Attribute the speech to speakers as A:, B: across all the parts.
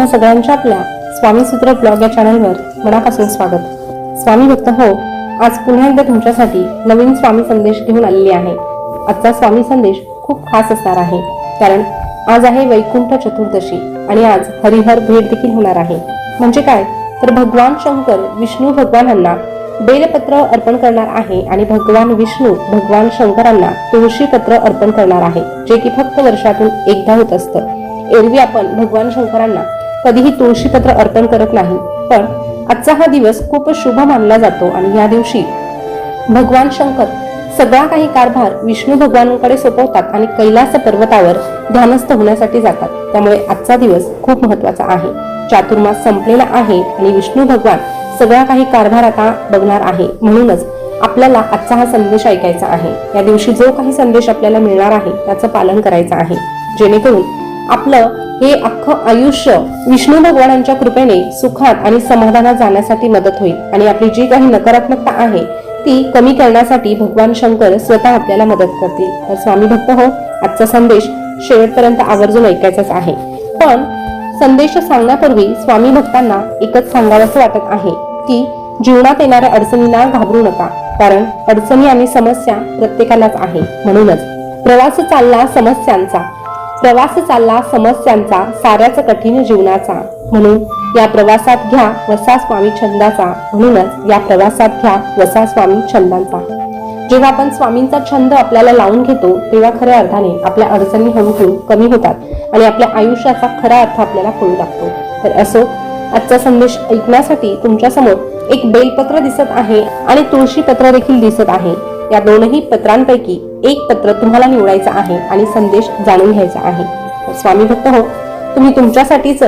A: तुम्हा सगळ्यांच्या आपल्या स्वामी सूत्र ब्लॉग या चॅनलवर मनापासून स्वागत. स्वामी भक्त हो आज पुन्हा एकदा तुमच्यासाठी नवीन स्वामी संदेश घेऊन आलेली आहे. आजचा स्वामी संदेश खूप खास असणार आहे. कारण आज आहे वैकुंठ चतुर्दशी आणि आज हरिहर भेट देखील होणार आहे. म्हणजे काय? तर भगवान शंकर विष्णू भगवानांना बेलपत्र अर्पण करणार आहे आणि भगवान विष्णू भगवान शंकरांना तुळशी पत्र अर्पण करणार आहे जे की फक्त वर्षातून एकदा होत असतं. एरवी आपण भगवान शंकरांना कधीही तुळशीपत्र अर्पण करत नाही. पण आजचा हा दिवस खूप शुभ मानला जातो आणि या दिवशी भगवान शंकर सगळा काही कारभार विष्णू भगवानांकडे सोपवतात आणि कैलास पर्वतावर ध्यानस्थ होण्यासाठी जातात. त्यामुळे आजचा दिवस खूप महत्त्वाचा आहे. चातुर्मास संपलेला आहे आणि विष्णू भगवान सगळा काही कारभार आता बघणार आहे. म्हणूनच आपल्याला आजचा हा संदेश ऐकायचा आहे. या दिवशी जो काही संदेश आपल्याला मिळणार आहे त्याचं पालन करायचं आहे. जेणेकरून आपलं हे अख्खं आयुष्य विष्णू भगवानांच्या कृपेने सुखात आणि समाधानात जाण्यासाठी मदत होईल. आणि आपली जी काही नकारात्मकता आहे ती कमी करण्यासाठी भगवान शंकर स्वतः आपल्याला मदत करतील. तर स्वामी भक्त हो आजचा संदेश शेवटपर्यंत आवर्जून ऐकायचाच आहे. पण संदेश सांगण्यापूर्वी स्वामी भक्तांना एकच सांगावंसं वाटत आहे की जीवनात येणाऱ्या अडचणींना घाबरू नका. कारण अडचणी आणि समस्या प्रत्येकालाच आहे. म्हणूनच प्रवास चालला समस्यांचा. प्रवास चालला समस्यांचा साऱ्याच कठीण जीवनाचा. म्हणून या प्रवासात घ्या वसा स्वामी छंदाचा. म्हणूनच या प्रवासात घ्या वसा स्वामी छंदांचा. जेव्हा आपण स्वामींचा छंद आपल्याला लावून घेतो तेव्हा खऱ्या अर्थाने आपल्या अडचणी हळूहळू कमी होतात आणि आपल्या आयुष्याचा खरा अर्थ आपल्याला कळू लागतो. तर असो आजचा संदेश ऐकण्यासाठी तुमच्यासमोर एक बेलपत्र दिसत आहे आणि तुळशी पत्र देखील दिसत आहे. या दोनही पत्रांपैकी एक पत्र तुम्हाला निवडायचं आहे आणि संदेश जाणून घ्यायचा आहे. स्वामी भक्त हो तुम्ही तुमच्यासाठीच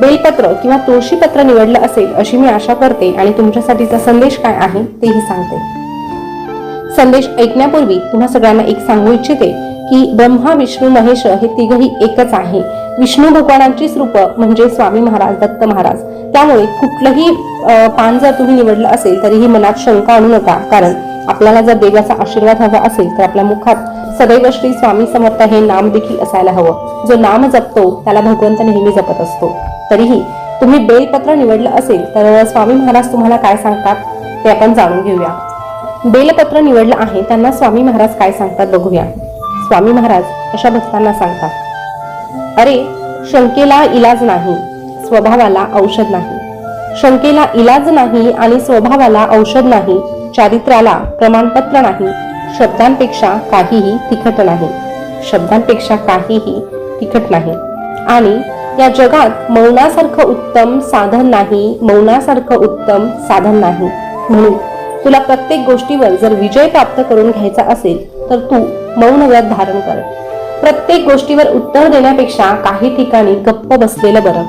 A: बेलपत्र किंवा तुळशी पत्र निवडलं असेल अशी मी आशा करते आणि तुमच्यासाठीचा संदेश काय आहे तेही सांगते. संदेश ऐकण्यापूर्वी तुम्हा सगळ्यांना एक सांगू इच्छिते की ब्रह्मा विष्णू महेश हे तिघही एकच आहे. विष्णू भगवानांची रूप म्हणजे स्वामी महाराज दत्त महाराज. त्यामुळे कुठलंही अं, पान जर तुम्ही निवडलं असेल तरीही मनात शंका आणू नका. कारण आपल्याला जर देवाचा आशीर्वाद हवा असेल तर आपल्या मुखात सदैव श्री स्वामी समर्थ हे नाम देखील असायला हवं. जो नाम जपतो त्याला भगवंत नेहमी जपत असतो. तरीही तुम्ही बेलपत्र निवडलं असेल तर स्वामी महाराज तुम्हाला काय सांगतात ते आपण जाणून घेऊया. बेलपत्र निवडलं आहे त्यांना स्वामी महाराज काय सांगतात बघूया. स्वामी महाराज अशा भक्तांना सांगतात अरे शंकेला इलाज नाही स्वभावाला औषध नाही. शंकेला इलाज नाही आणि स्वभावाला औषध नाही चारित्र्याला प्रमाणपत्र नाही शब्दांपेक्षा काहीही तिखट नाही. शब्दांपेक्षा काहीही तिखट नाही. आणि या जगात मौनासारखं उत्तम साधन नाही मौनासारखं उत्तम साधन नाही. म्हणून तुला प्रत्येक गोष्टीवर जर विजय प्राप्त करून घ्यायचा असेल तर तू मौन व्रत धारण कर. प्रत्येक गोष्टीवर उत्तर देण्यापेक्षा काही ठिकाणी गप्प बसलेलं बरं.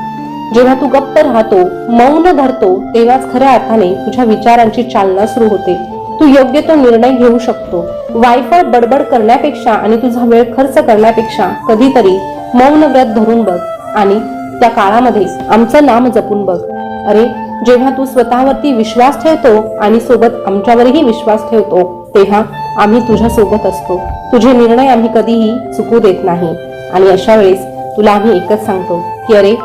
A: जेव्हा तू गप्प राहतो मौन धरतो तेव्हाच खऱ्या अर्थाने तुझ्या विचारांची चालना सुरू होते. तू योग्य तो निर्णय घेऊ शकतो. वायफळ बडबड करण्यापेक्षा आणि तुझा वेळ खर्च करण्यापेक्षा कधीतरी मौन व्रत धरून बघ आणि त्या काळामध्ये आमचं नाम जपून बघ. अरे जेव्हा तू स्वतःवरती विश्वास ठेवतो आणि सोबत आमच्यावरही विश्वास ठेवतो तेव्हा आम्ही तुझ्या सोबत असतो. तुझे निर्णय आम्ही कधीही चुकू देत नाही. आणि अशा वेळेस तुला आम्ही एकच सांगतो की अरे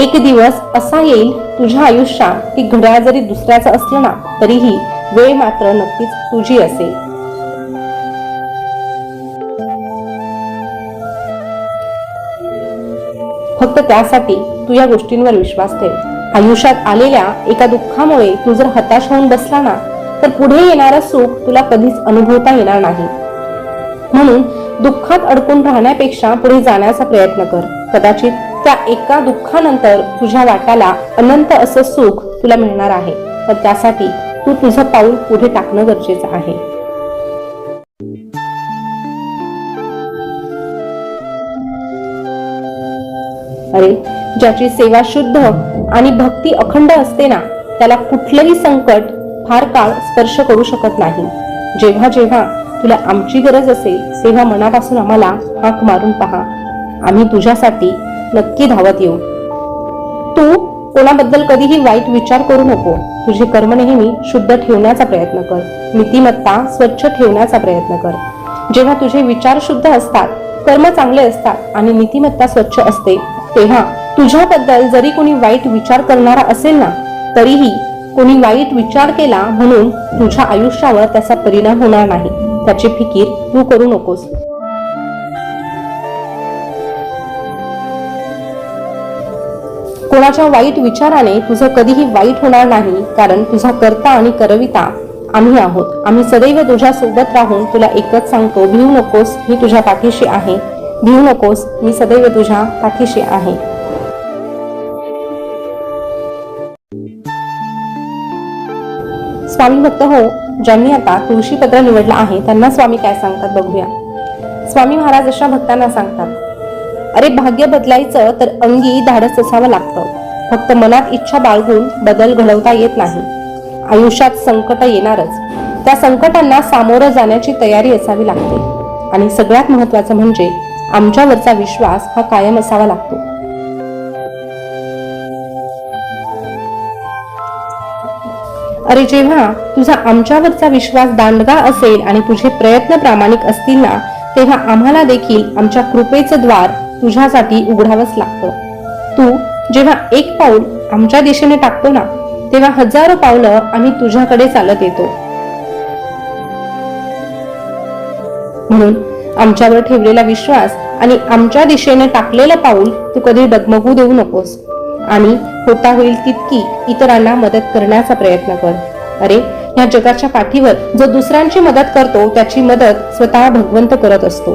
A: एक दिवस असा येईल तुझ्या आयुष्यात की घड्याळ जरी दुसऱ्याचा असलं ना तरीही वेळ मात्र नक्कीच तुझी असेल. फक्त त्यासाठी तू या गोष्टींवर विश्वास ठेव. आयुष्यात आलेल्या एका दुःखामुळे तू जर हताश होऊन बसला ना तर पुढे येणारं सुख तुला कधीच अनुभवता येणार नाही. म्हणून दुःखात अडकून राहण्यापेक्षा पुढे जाण्याचा प्रयत्न कर. कदाचित त्या एका दुःखानंतर तुझ्या वाट्याला अनंत असं सुख तुला मिळणार आहे. पण त्यासाठी तू तुझं पाऊल पुढे टाकणं गरजेचं आहे. अरे ज्याची सेवा शुद्ध आणि भक्ती अखंड असते ना त्याला कुठलंही संकट फार काळ स्पर्श करू शकत नाही. जेव्हा जेव्हा तुला आमची गरज असेल तेव्हा मनापासून आम्हाला हाक मारून पहा. आम्ही तुझ्यासाठी नक्की धावत येऊ. तू कोणाबद्दल कधीही वाईट विचार करू नको. तुझे कर्म नेहमी शुद्ध ठेवण्याचा प्रयत्न कर. नीतिमत्ता स्वच्छ ठेवण्याचा प्रयत्न कर. जेव्हा तुझे विचार शुद्ध असतात कर्म चांगले असतात आणि नीतिमत्ता स्वच्छ असते तेव्हा तुझ्याबद्दल जरी कोणी वाईट विचार करणारा असेल ना तरीही कोणी वाईट विचार केला म्हणून तुझ्या आयुष्यावर त्याचा परिणाम होणार नाही. त्याची फिकीर तू करू नकोस. कोणाच्या वाईट विचाराने तुझं कधीही वाईट होणार नाही कारण तुझा करता आणि करविता आम्ही आहोत. आम्ही सदैव तुझ्या सोबत राहून तुला एकच सांगतो भिवू नकोस मी तुझ्या पाठीशी आहे. भिवू नकोस मी सदैव तुझ्या पाठीशी आहे. स्वामी भक्त हो ज्यांनी आता तुळशीपत्र निवडलं आहे त्यांना स्वामी काय सांगतात बघूया. स्वामी महाराज अशा भक्तांना सांगतात अरे भाग्य बदलायचं तर अंगी धाडस असावं लागतं. फक्त मनात इच्छा बाळगून बदल घडवता येत नाही. आयुष्यात संकट येणारच. त्या संकटांना सामोरं जाण्याची तयारी असावी लागते. आणि सगळ्यात महत्वाचं म्हणजे आमच्यावरचा विश्वास हा कायम असावा लागतो. अरे जेव्हा तुझा आमच्यावरचा विश्वास दांडगा असेल आणि तुझे प्रयत्न प्रामाणिक असतील ना तेव्हा आम्हाला देखील आमच्या कृपेचं द्वार तुझ्यासाठी उघडावंच लागतं. तू जेव्हा एक पाऊल आमच्या दिशेने टाकतो ना तेव्हा हजारो पावलं आम्ही तुझ्याकडे चालत येतो. म्हणून आमच्यावर ठेवलेला विश्वास आणि आमच्या दिशेने टाकलेलं पाऊल तू कधी डगमगू देऊ नकोस. आणि होता होईल तितकी इतरांना मदत करण्याचा प्रयत्न कर. अरे ह्या जगाच्या पाठीवर जो दुसऱ्यांची मदत करतो त्याची मदत स्वतः भगवंत करत असतो.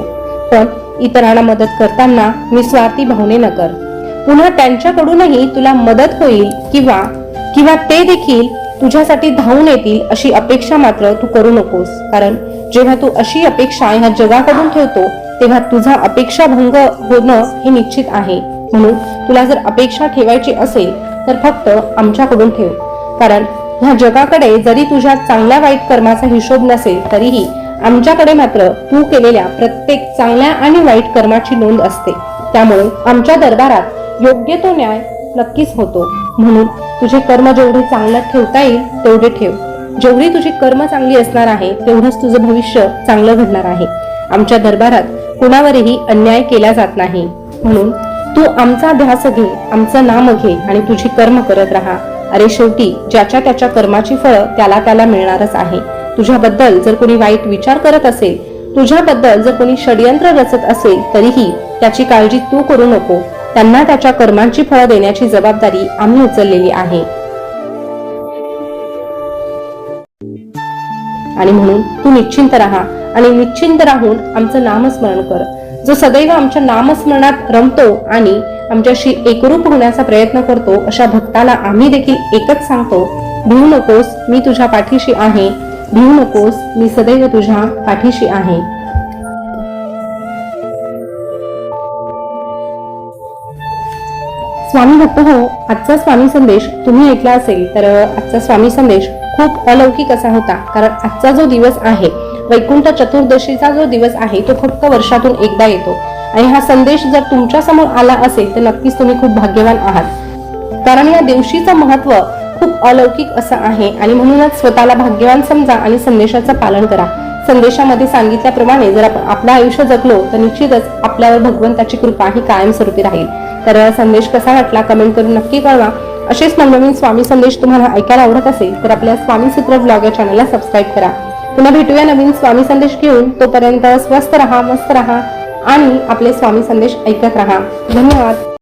A: पण इतरांना मदत करताना निस्वार्थी भावने न कर. पुन्हा त्यांच्याकडूनही तुला मदत होईल किंवा किंवा ते देखील तुझ्यासाठी धावून येतील अशी अपेक्षा मात्र तू करू नकोस. कारण जेव्हा तू अशी अपेक्षा ह्या जगाकडून ठेवतो तेव्हा तुझा अपेक्षा भंग होणं हे निश्चित आहे. म्हणून तुला जर अपेक्षा ठेवायची असेल तर फक्त आमच्याकडून ठेव. कारण ह्या जगाकडे जरी तुझ्या चांगल्या वाईट कर्माचा हिशोब नसेल तरीही आमच्याकडे मात्र तू केलेल्या प्रत्येक चांगल्या आणि वाईट कर्माची नोंद असते. त्यामुळे आमच्या दरबारात योग्य तो न्याय नक्कीच होतो. म्हणून तुझे कर्म जेवढे चांगलं ठेवता येईल तेवढे ठेव. जेवढी तुझी कर्म चांगली असणार आहे तेवढंच तुझं भविष्य चांगलं घडणार आहे. आमच्या दरबारात कुणावरही अन्याय केला जात नाही. म्हणून तू आमचा ध्यास घे आमचं नाम घे आणि तुझी कर्म करत राहा. अरे शेवटी ज्याच्या त्याच्या कर्माची फळं त्याला त्याला मिळणारच आहे. तुझ्याबद्दल जर कोणी वाईट विचार करत असेल तुझ्याबद्दल जर कोणी षडयंत्र रचत असेल तरीही त्याची काळजी तू करू नको. त्यांना त्याच्या कर्मांची फळं देण्याची जबाबदारी आम्ही उचललेली आहे. आणि म्हणून तू निश्चिंत राहा आणि निश्चिंत राहून आमचं नामस्मरण कर. जो सदैव आमच्या नामस्मरणात रमतो आणि आमच्याशी एकरूप होण्याचा प्रयत्न करतो अशा भक्ताला आम्ही देखील एकच सांगतो भिवू नकोस मी तुझ्या पाठीशी आहे. भिवू नकोस मी सदैव तुझ्या पाठीशी आहे. स्वामी भक्त हो आजचा स्वामी संदेश तुम्ही ऐकला असेल तर आजचा स्वामी संदेश खूप अलौकिक असा होता कारण आजचा जो दिवस आहे वैकुंठ चतुर्दशीचा जो दिवस आहे तो फक्त वर्षातून एकदा येतो. आणि हा संदेश जर तुमच्यासमोर आला असेल तर नक्कीच तुम्ही खूप भाग्यवान आहात. कारण या दिवशीचं महत्त्व अलौकिक असं आहे. आणि म्हणूनच स्वतःला भाग्यवान समजा आणि संदेशाचं पालन करा. संदेशामध्ये सांगितल्याप्रमाणे जर आपण आपलं आयुष्य जगलो तर निश्चितच आपल्यावर भगवंताची कृपा ही कायमस्वरूपी राहील. तर संदेश कसा वाटला कमेंट करून नक्की कळवा. असेच नवनवीन स्वामी संदेश तुम्हाला ऐकायला आवडत असेल तर आपल्या स्वामी सूत्र ब्लॉग या चॅनलला सबस्क्राईब करा. पुन्हा भेटूया नवीन स्वामी संदेश घेऊन. तोपर्यंत स्वस्त रहा मस्त रहा आणि आपले स्वामी संदेश ऐकत राहा. धन्यवाद.